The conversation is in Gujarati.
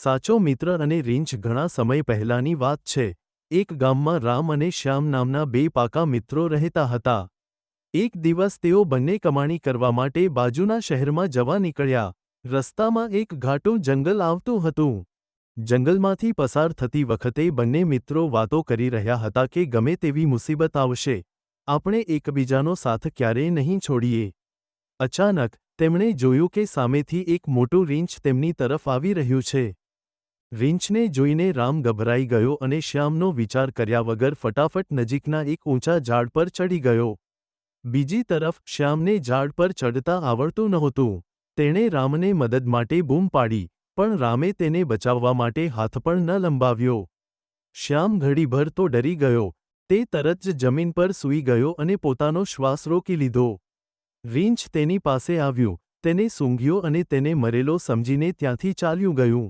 સાચો મિત્ર અને રીંછ ઘણા સમય પહેલાની વાત છે. એક ગામમાં રામ અને શ્યામ નામના બે પાકા મિત્રો રહેતા હતા. એક દિવસ તેઓ બંને કમાણી કરવા માટે બાજુના શહેરમાં જવા નીકળ્યા. રસ્તામાં એક ઘાટું જંગલ આવતું હતું. જંગલમાંથી પસાર થતી વખતે બંને મિત્રો વાતો કરી રહ્યા હતા કે ગમે તેવી મુસીબત આવશે, આપણે એકબીજાનો સાથ ક્યારેય નહીં છોડીએ. અચાનક, તેમણે જોયું કે સામેથી એક મોટું રીંછ તેમની તરફ આવી રહ્યું છે. રીંછને જોઈને રામ ગભરાઈ ગયો અને શ્યામનો વિચાર કર્યા વગર ફટાફટ નજીકના એક ઊંચા ઝાડ પર ચડી ગયો. બીજી તરફ શ્યામને ઝાડ પર ચડતા આવડતું નહોતું. તેણે રામને મદદ માટે બૂમ પાડી, પણ રામે તેને બચાવવા માટે હાથ પણ ન લંબાવ્યો. શ્યામ ઘડીભર તો ડરી ગયો, તે તરત જ જમીન પર સૂઈ ગયો અને પોતાનો શ્વાસ રોકી લીધો. રીંછ તેની પાસે આવ્યું, તેને સૂંઘ્યો અને તેને મરેલો સમજીને ત્યાંથી ચાલ્યું ગયું.